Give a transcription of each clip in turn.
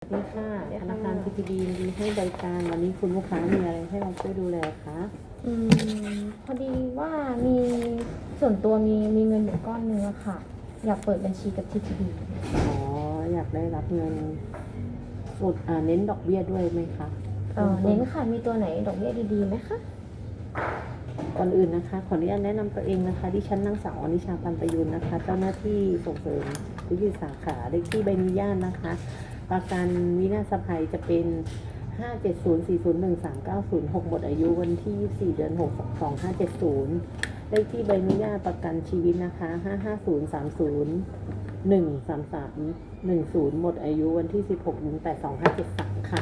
สวัสดีค่ะธนาคาร PTB ยินดีให้บริการวันนี้คุณลูกค้ามีอะไรให้เราช่วยดูแลคะอืมพอดีว่ามีส่วนตัวมีมีเงินอยู่ก้อนนึงอะค่ะ อยากเปิดบัญชีกับ TTB อ๋ออยากได้รับเงินสุดอ่าเน้นดอกเบี้ยด้วยไหมคะเออเน้นค่ะมีตัวไหนดอกเบี้ยดีๆไหมคะก่อนอื่นนะคะ ขออนุญาตแนะนำตัวเองนะคะดิฉันนางสาวอนิชาปันประยุนนะคะ เจ้าหน้าที่ส่งเสริมวิทยสาขาเลขที่ใบอนุญาตนะคะ ประกันวินาศภัยจะเป็น 570401390 หมดอายุวันที่ 24 เดือน 6 2570 เลขที่ใบอนุญาตประกันชีวิตนะคะ 55030 13310 หมดอายุวันที่ 16เดือน8 2573 ค่ะ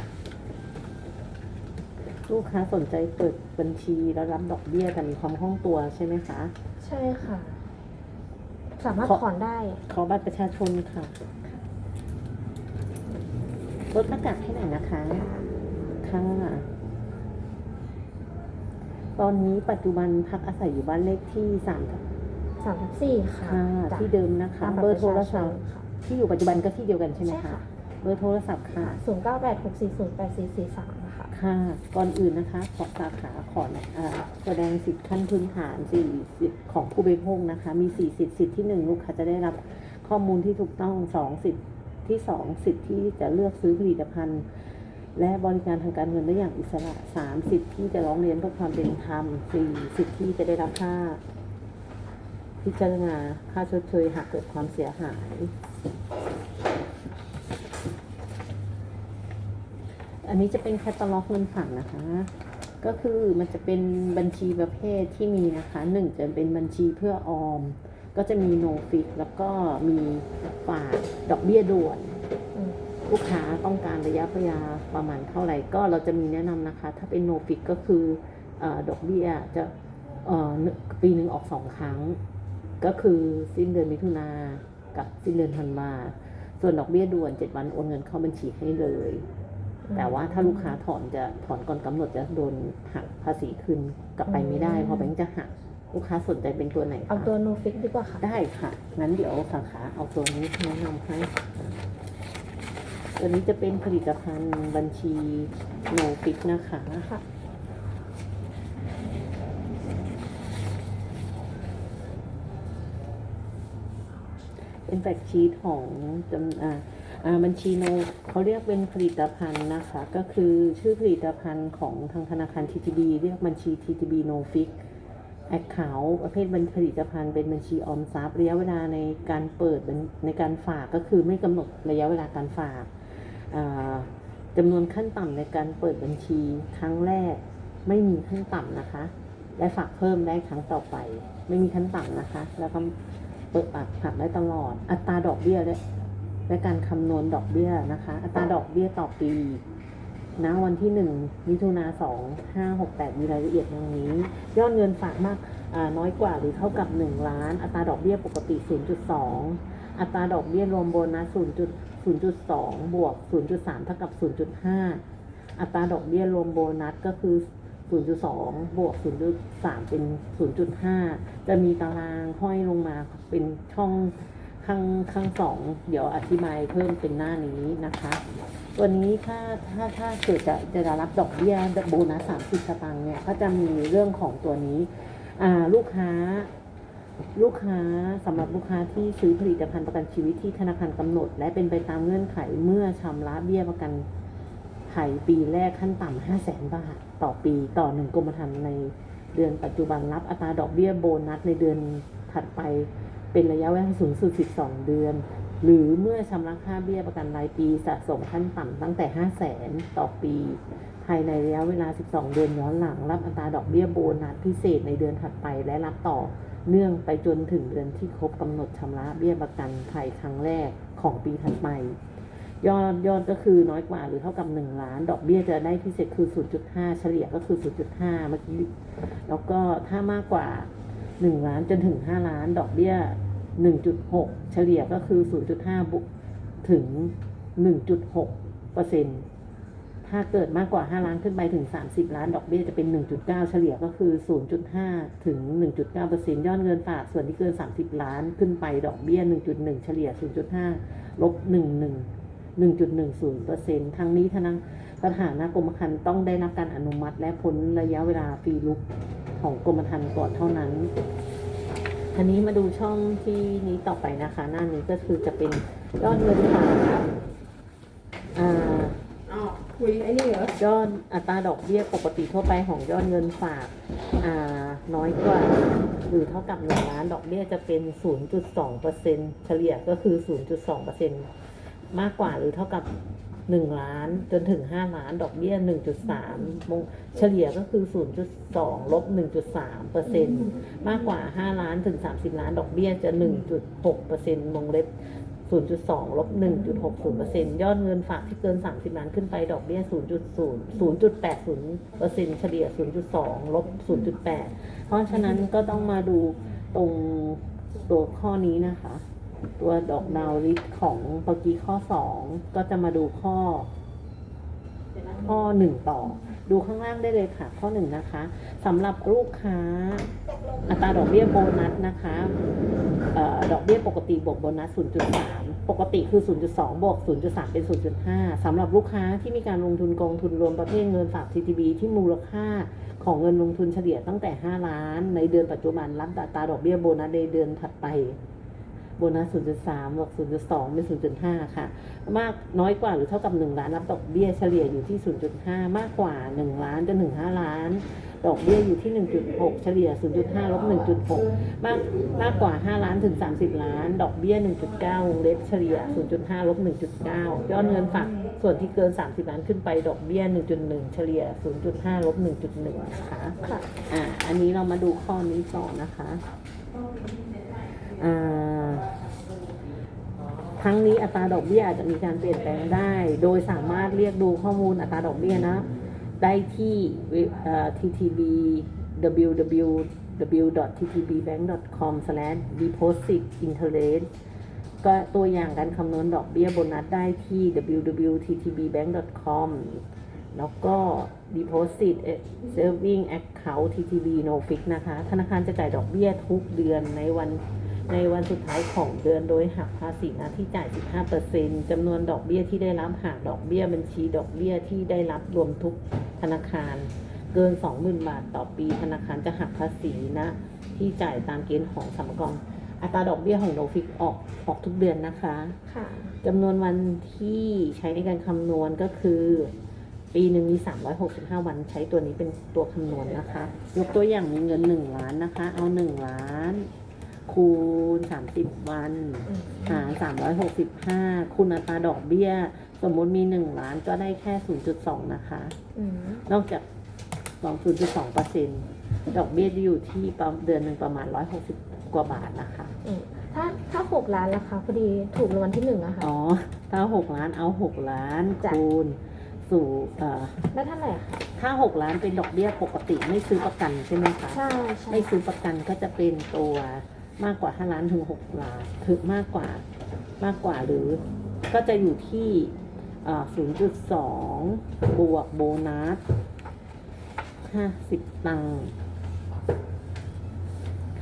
ลูกค้าสนใจเปิดบัญชีแล้วรับดอกเบี้ยแต่มีความคล่องตัวใช่ไหมคะ ใช่ค่ะ สามารถขอถอนได้ ขอบัตรประชาชนค่ะ ลดหน้ากากให้หน่อยนะคะ ค่ะ ตอนนี้ปัจจุบันพักอาศัยอยู่บ้านเลขที่สามค่ะสามทับสี่ค่ะจ้ะที่เดิมนะคะ ตามเบอร์โทรศัพปะท์ชาชนค่ะ ที่อยู่ปัจจุบันก็ที่เดียวกันใช่ไหมใช่คะ ค่ะ เบอร์โทรศัพท์ค่ะ ศูนย์เก้าแปดหกสี่ศูนย์แปดสี่สี่สามค่ะ ค่ะ ก่อนอื่นนะคะ ขอสาขาขออ่าแสดงสิทธิขั้นพื้นฐานสี่สิทธิของผู้บริโภคนะคะ มีสี่สิทธิสิทธิที่หนึ่งลูกค้าจะได้รับข้อมูลที่ถูกต้องสองสิทธิ ที่สองสิทธิที่จะเลือกซื้อผลิตภัณฑ์ และบริการทางการเงินได้อย่างอิสระสามสิทธิที่จะร้องเรียนเพื่อความเป็นธรรมสี่สิทธิที่จะได้รับค่า พิจารณาค่าชดเชยหากเกิดความเสียหาย อันนี้จะเป็นแคตตาล็อกเงินฝากนะคะก็คือมันจะเป็นบัญชีประเภทที่มีนะคะหนึ่งจะเป็นบัญชีเพื่อออม ก็จะมีโนฟิกแล้วก็มีฝากดอกเบี้ยด่วนลูกค้าต้องการระยะเวลาประมาณเท่าไหร่ก็เราจะมีแนะนำนะคะ ถ้าเป็นโนฟิกก็คืออดอกเบี้ยจะปีหนึ่งออกสองครั้ง ก็คือสิ้นเดือนมิถุนากับสิ้นเดือนธันวาส่วนดอกเบี้ยด่วนเจ็ดวันโอนเงินเข้าบัญชีให้เลย แต่ว่าถ้าลูกค้าถอนจะถอนก่อนกำหนดจะโดนหักภาษีคืนกลับไปไม่ได้เพราะแบงค์จะหัก ลูกค้าสนใจเป็นตัวไหนคะเอาตัวโนฟิกดีกว่าค่ะ ได้ค่ะ งั้นเดี๋ยวสาขาเอาตัวนี้แนะนำให้ตัวนี้จะเป็นผลิตภัณฑ์บัญชีโนฟิกนะคะค่ะเป็นแฟกชีตของจำอ่าอ่าบัญชีโนเขาเรียกเป็นผลิตภัณฑ์นะคะ ก็คือชื่อผลิตภัณฑ์ของทางธนาคาร TTB เรียกบัญชี TTB No Fix Account ประเภทบัญผลิตภัณฑ์เป็นบัญชีออมทรัพย์ระยะเวลาในการเปิดในการฝากก็คือไม่กำหนดระยะเวลาการฝากอ่าจำนวนขั้นต่ำในการเปิดบัญชีครั้งแรก ไม่มีขั้นต่ำนะคะและฝากเพิ่มได้ครั้งต่อไป ไม่มีขั้นต่ำนะคะ แล้วก็เปิดปากผักได้ตลอด อัตราดอกเบี้ยและและการคำนวณดอกเบี้ยนะคะ อัตราดอกเบี้ยต่อปี ณวันที่หนึ่งมิถุนาสองห้าหกแปดมีรายละเอียดดังนี้ ยอดเงินฝากมากอ่าน้อยกว่าหรือเท่ากับหนึ่งล้าน อัตราดอกเบี้ยปกติ 0.2 อัตราดอกเบี้ยรวมโบนัส0.0.2 บวก 0.3 เท่ากับ 0.5 อัตราดอกเบี้ยรวมโบนัสก็คือ 0.2 บวก 0.3 เป็น 0.5 จะมีตารางห้อยลงมาเป็นช่อง ข้างข้างสองเดี๋ยวอธิบายเพิ่มเป็นหน้านี้นะคะตัวนี้ถ้าถ้าถ้าเกิดจะจะรับดอกเบี้ยโบนัส30สตางค์เนี่ยก็จะมีเรื่องของตัวนี้ลูกค้าลูกค้าสำหรับลูกค้าที่ซื้อผลิตภัณฑ์ประกันชีวิตที่ธนาคารกำหนด และเป็นไปตามเงื่อนไขเมื่อชำระเบี้ยประกันภัยปีแรกขั้นต่ำ5 0 0แสนบาท ต่อปีต่อหนึ่งกรมธรรม์ในเดือนปัจจุบันรับอัตราดอกเบี้ยโบนัสในเดือนถัดไป เป็นระยะเวลาสูงสุด 12 เดือน หรือเมื่อชำระค่าเบี้ยประกันรายปีสะสมขั้นต่ำตั้งแต่ 5 0 0แสนต่อปี ภายในระยะเวลา 12 เดือนย้อนหลัง รับอัตราดอกเบี้ยโบนัสพิเศษในเดือนถัดไปและรับต่อเนื่องไปจนถึงเดือนที่ครบกำหนดชำระเบี้ยประกันภัยครั้งแรกของปีถัดไป ยอดยอดก็คือน้อยกว่าหรือเท่ากับ 1 ล้าน ดอกเบี้ยจะได้พิเศษคือ 0.5 เฉลี่ยก็คือ 0.5 เมื่อกี้ แล้วก็ถ้ามากกว่า 1 ล้านจนถึง 5 ล้าน ดอกเบี้ย 1.6 เฉลี่ยก็คือ 0.5บุถึง 1.6เปอร์เซ็นต์ถ้าเกิดมากกว่า 5 ล้านขึ้นไปถึง 30 ล้าน ดอกเบี้ยจะเป็น 1.9 เฉลี่ยก็คือ 0.5 ถึง 1.9เปอร์เซ็นต์ยอดเงินฝากส่วนที่เกิน 30 ล้านขึ้นไป ดอกเบี้ย 1.1 เฉลี่ย 0.5 ลบ 11 1.10%ทั้งนี้ธนา สถานะกรมธรรม์ต้องได้รับการอนุมัติ และพ้นระยะเวลาฟรีลุกของกรมธรรม์ก่อนเท่านั้น อันนี้มาดูช่องที่นี้ต่อไปนะคะ หน้านี้ก็คือจะเป็นยอดเงินฝากอ่าอ๋อคุยไอ้นี่เหรอยอดอัตราดอกเบี้ยปกติทั่วไปของยอดเงินฝากอ่าน้อยกว่า หรือเท่ากับ1ล้านดอกเบี้ยจะเป็น 0.2%เฉลี่ยก็คือ 0.2%มากกว่าหรือเท่ากับ 1 ล้านจนถึง 5 ล้านดอกเบี้ย 1.3มงเฉลี่ยก็คือ 0.2 ลบ 1.3%มากกว่า 5 ล้านถึง 30 ล้านดอกเบี้ยจะ 1.6%วงเล็บ 0.2 ลบ 1.60%ยอดเงินฝากที่เกิน 30 ล้านขึ้นไปดอกเบี้ย 0.0 0.80%เฉลี่ย 0.2 ลบ 0.8 เพราะฉะนั้นก็ต้องมาดูตรงตัวข้อนี้นะคะ ตัวดอกดาวริสของเมื่อกี้ข้อ2ก็จะมาดูข้อ ข้อ1ต่อ ดูข้างล่างได้เลยค่ะ ข้อ1นะคะสำหรับลูกค้า อัตราดอกเบี้ยโบนัสนะคะออดอกเบี้ยปกติบวกโบนัส 0.3 ปกติคือ 0.2 บวก 0.3 เป็น 0.5 สำหรับลูกค้าที่มีการลงทุนกองทุนรวมประเภทเงินฝาก TTB ที่มูลค่าของเงินลงทุนเฉลี่ยตั้งแต่ 5 ล้าน ในเดือนปัจจุบันรับอัตราดอกเบี้ยโบนัสในเดือนถัดไป โบนัส 0.3 บวก 0.2 เป็น 0.5 ค่ะ มากน้อยกว่าหรือเท่ากับ 1 ล้านรับดอกเบี้ยเฉลี่ยอยู่ที่ 0.5 มากกว่า 1 ล้านจนถึง 5 ล้าน ดอกเบี้ยอยู่ที่ 1.6 เฉลี่ย 0.5 ลบ 1.6 มากมากกว่า 5 ล้านถึง 30 ล้าน ดอกเบี้ย 1.9 วงเล็บเฉลี่ย 0.5 ลบ 1.9 ยอดเงินฝากส่วนที่เกิน 30 ล้านขึ้นไป ดอกเบี้ย 1.1 เฉลี่ย 0.5 ลบ 1.1 นะคะ ค่ะ อ่า อันนี้เรามาดูข้อนี้ต่อนะคะอ่า ทั้งนี้อัตราดอกเบี้ยอาจจะมีการเปลี่ยนแปลงได้ โดยสามารถเรียกดูข้อมูลอัตราดอกเบี้ยนะ ได้ที่ ttb www.ttbbank.com/deposit interest ก็ตัวอย่างการคำนวณดอกเบี้ยโบนัสได้ที่ www.ttbbank.com แล้วก็ deposit saving account ttb no fix นะคะ ธนาคารจะจ่ายดอกเบี้ยทุกเดือนในวัน ในวันสุดท้ายของเดือนโดยหักภาษีหน้าที่จ่าย 15%จำนวนดอกเบี้ยที่ได้รับหากดอกเบี้ยบัญชีดอกเบี้ยที่ได้รับรวมทุกธนาคาร เกิน 20,000 บาทต่อปี ธนาคารจะหักภาษีนะ ที่จ่ายตามเกณฑ์ของสรรพากรอัตราดอกเบี้ยของโนฟิกออกออกทุกเดือนนะคะค่ะจำนวนวันที่ใช้ในการคำนวณก็คือ ปีหนึ่งมี 365 วันใช้ตัวนี้เป็นตัวคำนวณนะคะ ยกตัวอย่างมีเงิน 1 ล้านนะคะ เอา 1 ล้าน คูณ 30 วันอืมหาร 365 คูณอัตราดอกเบี้ย สมมติมี 1 ล้านก็ได้แค่ 0.2 นะคะอืมนอกจาก 2.2เปอร์เซ็นต์ดอกเบี้ยจะอยู่ที่ประเดือนหนึ่งประมาณ 160 กว่าบาทนะคะอืมถ้าถ้าหกล้านล่ะคะพอดีถูกรางวัลที่หนึ่งอะค่ะอ๋อ ถ้า 6 ล้านเอา 6 ล้านจ้ะคูณสู่เอ่อแล้วเท่าไหร่อะคะถ้า6ล้านเป็นดอกเบี้ยปกติไม่ซื้อประกันใช่ไหมคะ ใช่ใช่ไม่ซื้อประกันก็จะเป็นตัว มากกว่า 5 ล้านถึง 6 ล้านถึงมากกว่ามากกว่าหรือก็จะอยู่ที่อ่า0.2 บวกโบนัส 50 ตังค์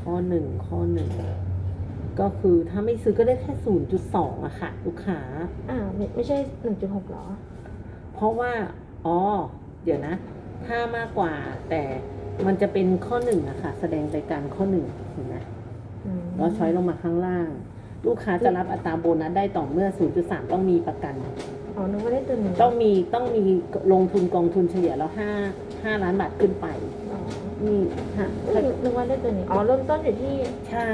ข้อหนึ่งข้อหนึ่งก็คือถ้าไม่ซื้อก็ได้แค่ 0.2อะค่ะ ลูกค้าอ่าไม่ไม่ใช่หนึ่งจุดหกหรอ เพราะว่า อ๋อ เดี๋ยวนะ ถ้ามากกว่าแต่มันจะเป็นข้อหนึ่งอะค่ะ แสดงไปการข้อหนึ่งเห็นไหม อืมเราช้อยลงมาข้างล่าง ลูกค้าจะรับอัตราโบนัสได้ต่อเมื่อ 0.3 ต้องมีประกัน อ๋อนึกว่าได้ตัวหนึ่งต้องมีต้องมีลงทุนกองทุนเฉลี่ยแล้ว5 5ล้านบาทขึ้นไปอ๋อนี่ฮะเอ้ยนึกว่าได้ตัวนี้ อ๋อ เริ่มต้นอยู่ที่ ใช่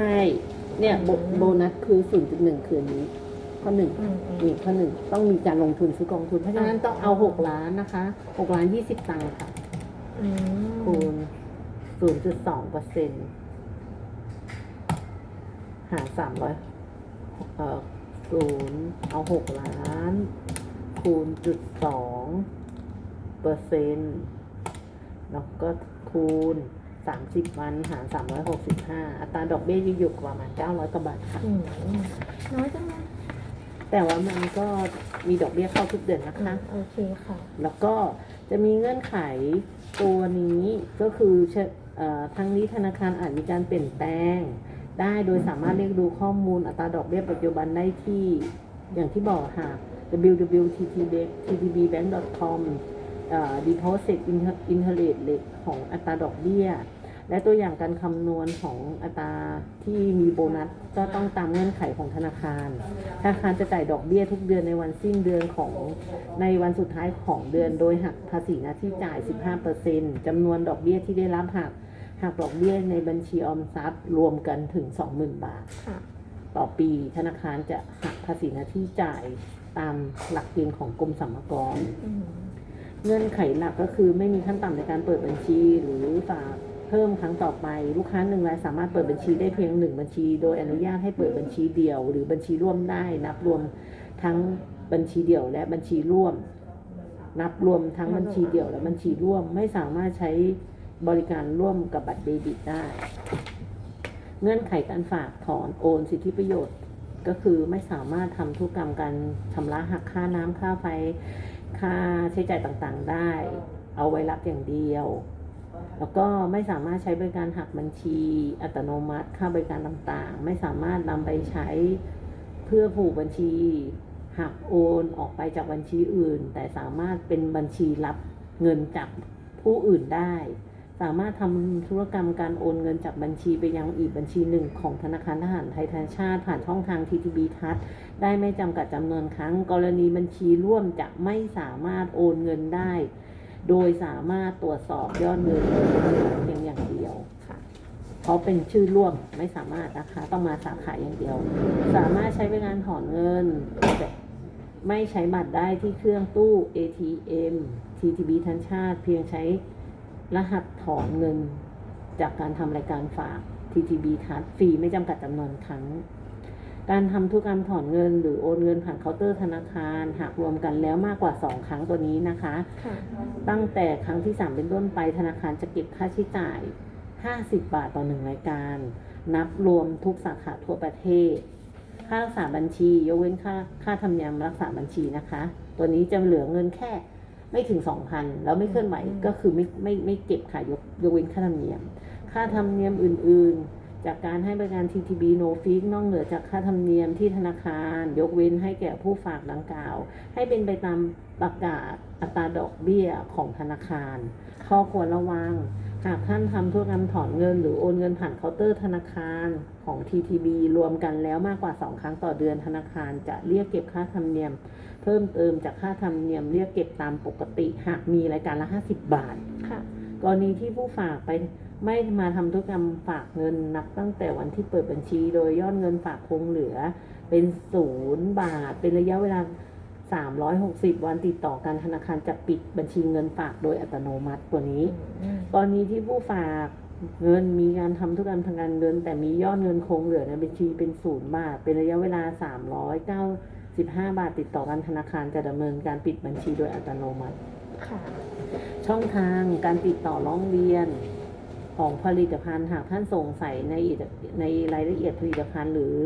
เนี่ยโบโบนัสคือ 0.1 คืนนี้ ข้อหนึ่งอืมอืม นี่ข้อหนึ่งต้องมีการลงทุนซื้อกองทุน เพราะฉะนั้นต้องเอา 6 ล้านนะคะ6ล้าน 20 ตังค์ค่ะ อืมคูณ 0.2เปอร์เซ็นต์ หาร300เอ่อศูนย์เอา6ล้าน คูณจุดสองเปอร์เซ็นต์แล้วก็คูณ30วันหาร365อัตราดอกเบี้ยจะอยู่ประมาณ900กว่าบาทค่ะ อืมน้อยจังเลยแต่ว่ามันก็มีดอกเบี้ยเข้าทุกเดือนนะอืคะมโอเคค่ะ แล้วก็จะมีเงื่อนไขตัวนี้ก็คือเชเอ่อทั้งนี้ธนาคารอาจมีการเปลี่ยนแปลง ได้โดยสามารถเรียกดูข้อมูลอัตราดอกเบี้ยปัจจุบันได้ที่อย่างที่บอกค่ะ www.ttbbank.com deposit interest rate ของอัตราดอกเบี้ย และตัวอย่างการคำนวณของอัตราที่มีโบนัสก็ต้องตามเงื่อนไขของธนาคาร ธนาคารจะจ่ายดอกเบี้ยทุกเดือนในวันสิ้นเดือนของในวันสุดท้ายของเดือนโดยหักภาษีหน้าที่จ่าย 15%จำนวนดอกเบี้ยที่ได้รับหัก หักดอกเบี้ยในบัญชีออมทรัพย์รวมกันถึง 20,000 บาท ค่ะ ต่อปีธนาคารจะหักภาษีหน้าที่จ่ายตามหลักเกณฑ์ของกรมสรรพากร อืมเงื่อนไขหลักก็คือไม่มีขั้นต่ำในการเปิดบัญชีหรือฝากเพิ่มครั้งต่อไป ลูกค้าหนึ่งรายสามารถเปิดบัญชีได้เพียงหนึ่งบัญชี โดยอนุญาตให้เปิดบัญชีเดียว หรือบัญชีร่วมได้นับรวมทั้งบัญชีเดี่ยวและบัญชีร่วม นับรวมทั้งบัญชีเดี่ยวและบัญชีร่วมไม่สามารถใช้ บริการร่วมกับบัตรเดบิตได้ เงื่อนไขการฝากถอนโอนสิทธิประโยชน์ก็คือไม่สามารถทำธุรกรรมการชำระหักค่าน้ำค่าไฟ ค่าใช้จ่ายต่างๆได้ เอาไว้รับอย่างเดียว แล้วก็ไม่สามารถใช้บริการหักบัญชี อัตโนมัติค่าบริการต่างๆ ไม่สามารถนำไปใช้เพื่อผูกบัญชี หักโอนออกไปจากบัญชีอื่น แต่สามารถเป็นบัญชีรับเงินจากผู้อื่นได้ สามารถทำธุรกรรมการโอนเงินจากบัญชีไปยังอีกบัญชีหนึ่งของธนาคารทหารไทยธนชาติ ผ่านช่องทาง TTB ทัศได้ไม่จำกัดจำนวนครั้ง กรณีบัญชีร่วมจะไม่สามารถโอนเงินได้ โดยสามารถตรวจสอบยอดเงินเพียงอย่างเดียวค่ะเพราะเป็นชื่อร่วมไม่สามารถนะคะ ต้องมาสาขาอย่างเดียว สามารถใช้บริการถอนเงินแต่ไม่ใช้บัตรได้ที่เครื่องตู้ ATM TTB ทันชาติ เพียงใช้ รหัสถอนเงินจากการทำรายการฝาก TTB ทัศฟรีไม่จำกัดจำนวนครั้ง การทำธุรกรรมถอนเงิน หรือโอนเงินผ่านเคาน์เตอร์ธนาคาร หากรวมกันแล้วมากกว่า 2 ครั้งตัวนี้นะคะค่ะตั้งแต่ครั้งที่ 3 เป็นต้นไปธนาคารจะเก็บค่าใช้จ่าย 50 บาทต่อหนึ่งรายการ นับรวมทุกสาขาทั่วประเทศ ค่ารักษาบัญชี ยกเว้นค่าค่าธรรมเนียมรักษาบัญชีนะคะ ตัวนี้จะเหลือเงินแค่ ไม่ถึง2,000แล้วไม่เคลื่อนไหวก็คือไม่ไม่ไม่เก็บค่ะยกยกเว้นค่าธรรมเนียม ค่าธรรมเนียมอื่น ๆ จากการให้บริการ TTB No Fee นอกเหนือจากค่าธรรมเนียมที่ธนาคาร ยกเว้นให้แก่ผู้ฝากดังกล่าว ให้เป็นไปตามประกาศอัตราดอกเบี้ยของธนาคารข้อควรระวัง หากท่านทำธุรกรรมถอนเงิน หรือโอนเงินผ่านเคาน์เตอร์ธนาคารของ TTB รวมกันแล้วมากกว่า 2 ครั้งต่อเดือนธนาคารจะเรียกเก็บค่าธรรมเนียม เพิ่มเติมจากค่าธรรมเนียมเรียกเก็บตามปกติ หากมีรายการละ 50 บาทค่ะกรณีที่ผู้ฝากไปไม่มาทำธุรกรรมฝากเงินนับตั้งแต่วันที่เปิดบัญชี โดยยอดเงินฝากคงเหลือเป็นศูนย์บาท เป็นระยะเวลา 360 วันติดต่อกันธนาคารจะปิดบัญชีเงินฝากโดยอัตโนมัติตัวนี้อืมกรณีที่ผู้ฝากเงินมีการทำธุรกรรมทางการเงิน แต่มียอดเงินคงเหลือในบัญชีเป็นศูนย์บาท เป็นระยะเวลา 395 บาทติดต่อกันธนาคารจะดำเนินการปิดบัญชีโดยอัตโนมัติค่ะช่องทางการติดต่อร้องเรียน ของผลิตภัณฑ์หากท่านสงสัยในอิในรายละเอียดผลิตภัณฑ์ หรือ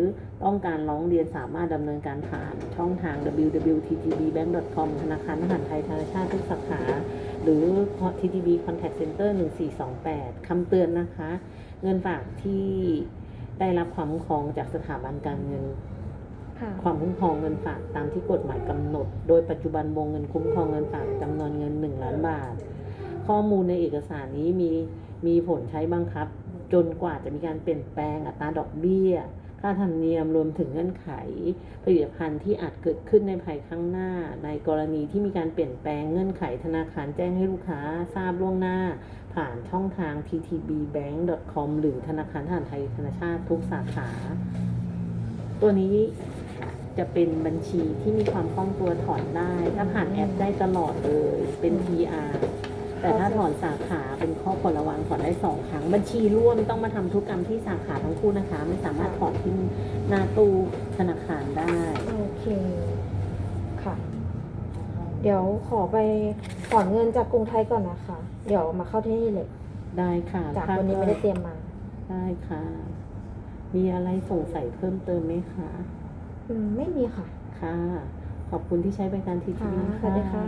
ต้องการร้องเรียนสามารถดำเนินการผ่านช่องทาง www.ttbbank.com ธนาคารทหารไทยธนาชาติทุกสาขา หรือ TTB Contact Center 1428คำเตือนนะคะ เงินฝากที่ได้รับความคุ้มครองจากสถาบันการเงินค่ะความคุ้มครองเงินฝากตามที่กฎหมายกำหนด โดยปัจจุบันวงเงินคุ้มครองเงินฝากจำนวนเงิน 1 ล้านบาท ข้อมูลในเอกสารนี้มี มีผลใช้บังคับ จนกว่าจะมีการเปลี่ยนแปลงอัตราดอกเบี้ย ค่าธรรมเนียมรวมถึงเงื่อนไข ผลิตภัณฑ์ที่อาจเกิดขึ้นในภายข้างหน้า ในกรณีที่มีการเปลี่ยนแปลงเงื่อนไขธนาคารแจ้งให้ลูกค้าทราบล่วงหน้า ผ่านช่องทาง ttbbank.com หรือธนาคารทหารไทยธนาชาติทุกสาขา ตัวนี้จะเป็นบัญชีที่มีความคล่องตัวถอนได้ ถ้าผ่านแอปได้ตลอดเลย เป็น PR แต่ถ้าถอนสาขาเป็นข้อควรระวังถอนได้สองครั้ง บัญชีร่วมต้องมาทำธุรกรรมที่สาขาทั้งคู่นะคะ ไม่สามารถถอนที่หน้าตู้ธนาคารได้ โอเคค่ะ เดี๋ยวขอไปถอนเงินจากกรุงไทยก่อนนะคะ เดี๋ยวมาเข้าที่นี่เลย ได้ค่ะจากถ้าวันนี้ไม่ได้เตรียมมา ได้ค่ะ มีอะไรสงสัยเพิ่มเติมไหมคะอืมไม่มีค่ะ ค่ะ ขอบคุณที่ใช้บริการทีทีค่ะสวัสดีค่ะ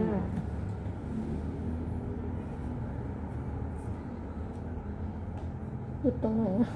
活动嚟啊